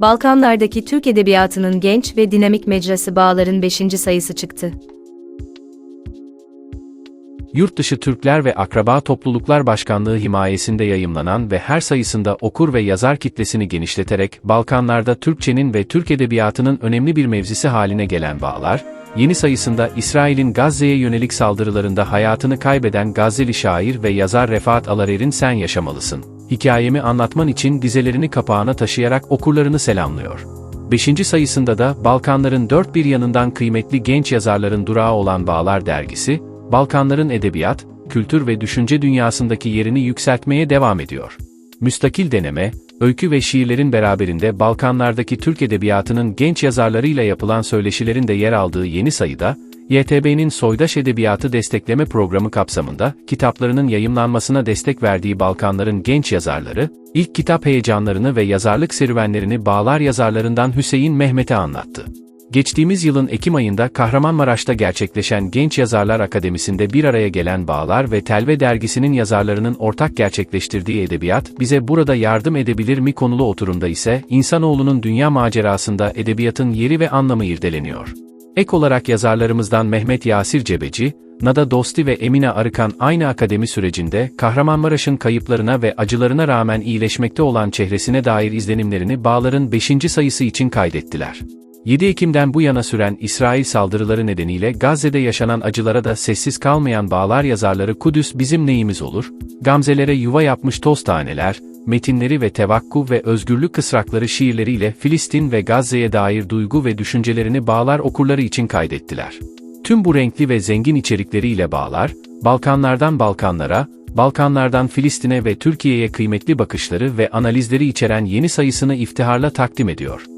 Balkanlardaki Türk Edebiyatı'nın genç ve dinamik mecrası Bağlar'ın 5. sayısı çıktı. Yurtdışı Türkler ve Akraba Topluluklar Başkanlığı himayesinde yayımlanan ve her sayısında okur ve yazar kitlesini genişleterek Balkanlarda Türkçenin ve Türk Edebiyatı'nın önemli bir mevzisi haline gelen Bağlar, yeni sayısında İsrail'in Gazze'ye yönelik saldırılarında hayatını kaybeden Gazze'li şair ve yazar Refaat Alarer'in Sen Yaşamalısın. Hikayemi anlatman için dizelerini kapağına taşıyarak okurlarını selamlıyor. Beşinci sayısında da Balkanların dört bir yanından kıymetli genç yazarların durağı olan Bağlar dergisi, Balkanların edebiyat, kültür ve düşünce dünyasındaki yerini yükseltmeye devam ediyor. Müstakil deneme, öykü ve şiirlerin beraberinde Balkanlardaki Türk edebiyatının genç yazarlarıyla yapılan söyleşilerin de yer aldığı yeni sayıda, YTB'nin Soydaş Edebiyatı Destekleme Programı kapsamında kitaplarının yayımlanmasına destek verdiği Balkanların genç yazarları, ilk kitap heyecanlarını ve yazarlık serüvenlerini Bağlar yazarlarından Hüseyin Mehmet'e anlattı. Geçtiğimiz yılın Ekim ayında Kahramanmaraş'ta gerçekleşen Genç Yazarlar Akademisi'nde bir araya gelen Bağlar ve Telve dergisinin yazarlarının ortak gerçekleştirdiği edebiyat bize burada yardım edebilir mi konulu oturumda ise insanoğlunun dünya macerasında edebiyatın yeri ve anlamı irdeleniyor. Ek olarak yazarlarımızdan Mehmet Yasir Cebeci, Nada Dosti ve Emine Arıkan aynı akademi sürecinde Kahramanmaraş'ın kayıplarına ve acılarına rağmen iyileşmekte olan çehresine dair izlenimlerini Bağlar'ın 5. sayısı için kaydettiler. 7 Ekim'den bu yana süren İsrail saldırıları nedeniyle Gazze'de yaşanan acılara da sessiz kalmayan Bağlar yazarları Kudüs bizim neyimiz olur, Gamzelere yuva yapmış toz taneler, metinleri ve tevakku ve özgürlük kısrakları şiirleriyle Filistin ve Gazze'ye dair duygu ve düşüncelerini Bağlar okurları için kaydettiler. Tüm bu renkli ve zengin içerikleriyle Bağlar, Balkanlardan Balkanlara, Balkanlardan Filistin'e ve Türkiye'ye kıymetli bakışları ve analizleri içeren yeni sayısını iftiharla takdim ediyor.